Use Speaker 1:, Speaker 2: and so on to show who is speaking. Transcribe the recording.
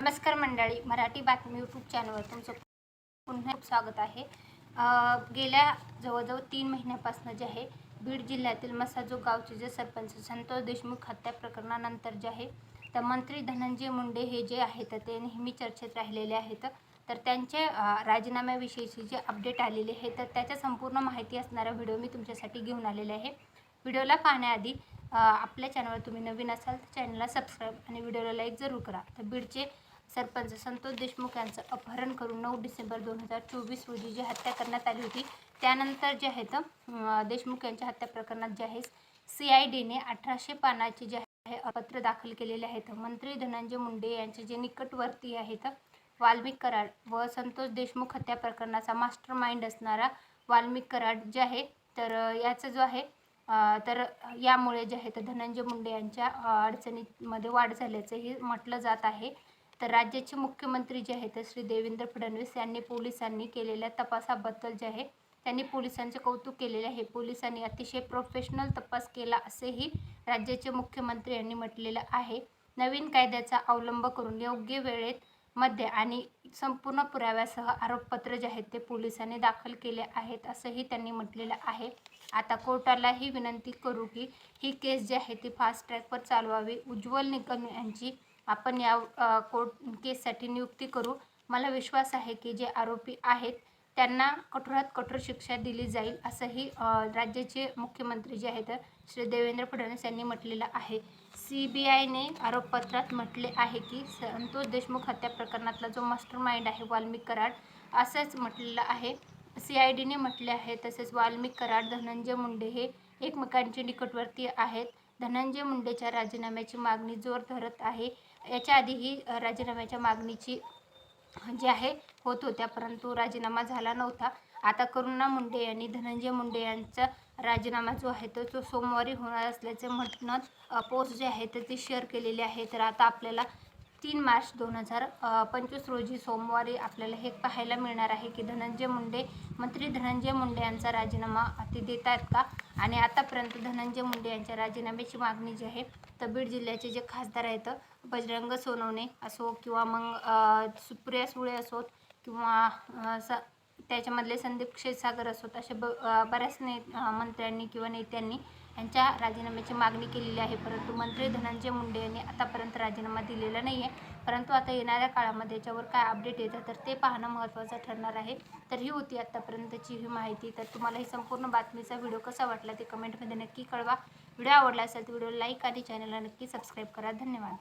Speaker 1: नमस्कार मंडळी मराठी बातमी यूट्यूब चॅनलवर तुमचं पुन्हा खूप स्वागत आहे. गेल्या जवळजवळ तीन महिन्यापासून जे आहे बीड जिल्ह्यातील मसाजो गावचे जे सरपंच संतोष देशमुख हत्या प्रकरणानंतर जे आहे तर मंत्री धनंजय मुंडे हे जे आहेत ते नेहमी चर्चेत राहिलेले आहेत. तर त्यांचे राजीनाम्याविषयीची जे अपडेट आलेली आहे तर त्याच्या संपूर्ण माहिती असणारा व्हिडिओ मी तुमच्यासाठी घेऊन आलेले आहे. व्हिडिओला पाहण्याआधी आपल्या चॅनलवर तुम्ही नवीन असाल तर चॅनलला सबस्क्राईब आणि व्हिडिओला लाईक जरूर करा. तर बीडचे सरपंच संतोष देशमुख यांचं अपहरण करून नऊ डिसेंबर दोन हजार चोवीस रोजी जी हत्या करण्यात आली होती त्यानंतर जे आहेत तर देशमुख यांच्या हत्या प्रकरणात जे आहे सी आय डीने अठराशे पानाचे जे आहे पत्र दाखल केलेले आहेत. मंत्री धनंजय मुंडे यांचे जे निकटवर्ती आहेत वाल्मिक कराड व संतोष देशमुख हत्या प्रकरणाचा मास्टर माइंड असणारा वाल्मिक कराड जे आहे तर याचा जो आहे तर यामुळे जे आहे तर धनंजय मुंडे यांच्या अडचणीमध्ये वाढ झाल्याचंही म्हटलं जात आहे. तर राज्याचे मुख्यमंत्री जे आहेत श्री देवेंद्र फडणवीस यांनी पोलिसांनी केलेल्या तपासाबद्दल जे आहे त्यांनी पोलिसांचे कौतुक केलेले आहे. पोलिसांनी अतिशय प्रोफेशनल तपास केला असेही राज्याचे मुख्यमंत्री यांनी म्हटलेलं आहे. नवीन कायद्याचा अवलंब करून योग्य वेळेत मध्ये आणि संपूर्ण पुराव्यासह आरोपपत्र जे आहेत ते पोलिसांनी दाखल केले आहेत असंही त्यांनी म्हटलेलं आहे. आता कोर्टालाही विनंती करू की ही केस जी आहे ती फास्ट ट्रॅकवर चालवावी. उज्ज्वल निकम यांची आपण या कोर्ट केससाठी नियुक्ती करू. मला विश्वास आहे की जे आरोपी आहेत त्यांना कठोरात कठोर शिक्षा दिली जाईल असंही राज्याचे मुख्यमंत्री जे आहेत श्री देवेंद्र फडणवीस यांनी म्हटलेलं आहे. सी बी आयने आरोपपत्रात म्हटले आहे की संतोष देशमुख हत्या प्रकरणातला जो मास्टर माइंड आहे वाल्मिक कराड असंच म्हटलेलं आहे. सी आय डीने म्हटले आहे तसेच वाल्मिक कराड धनंजय मुंडे हे एकमेकांचे निकटवर्ती आहेत. धनंजय मुंडेच्या राजीनाम्याची मागणी जोर धरत आहे. याच्या आधीही राजीनाम्याच्या मागणीची जे आहे होत होत्या परंतु राजीनामा झाला नव्हता. आता करुणा मुंडे यांनी धनंजय मुंडे यांचा राजीनामा जो आहे तो तो सोमवारी होणार असल्याचे म्हणत पोस्ट जे आहे तर ती शेअर केलेली आहे. तर आता आपल्याला तीन मार्च दोन हजार पंचवीस रोजी सोमवारी आपल्याला हे पाहायला मिळणार आहे की धनंजय मुंडे मंत्री धनंजय मुंडे यांचा राजीनामा ते देत आहेत का? आणि आतापर्यंत धनंजय मुंडे यांच्या राजीनाम्याची मागणी जी आहे तर बीड जिल्ह्याचे जे खासदार आहेत बजरंग सोनवणे असो किंवा मग सुप्रिया सुळे असोत किंवा स त्याच्यामधले संदीप क्षीरसागर असोत असे ब बऱ्याच ने मंत्र्यांनी किंवा नेत्यांनी यांच्या राजीनाम्याची मागणी केलेली आहे. परंतु मंत्री धनंजय मुंडे यांनी आतापर्यंत राजीनामा दिलेला नाही आहे परंतु आता येणाऱ्या काळामध्ये याच्यावर काय अपडेट येतं तर ते पाहणं महत्त्वाचं ठरणार आहे. तर ही होती आत्तापर्यंतची ही माहिती. तर तुम्हाला ही संपूर्ण बातमीचा व्हिडिओ कसा वाटला ते कमेंटमध्ये नक्की कळवा. व्हिडिओ आवडला असेल तर व्हिडिओ लाईक आणि चॅनलला नक्की सबस्क्राईब करा. धन्यवाद.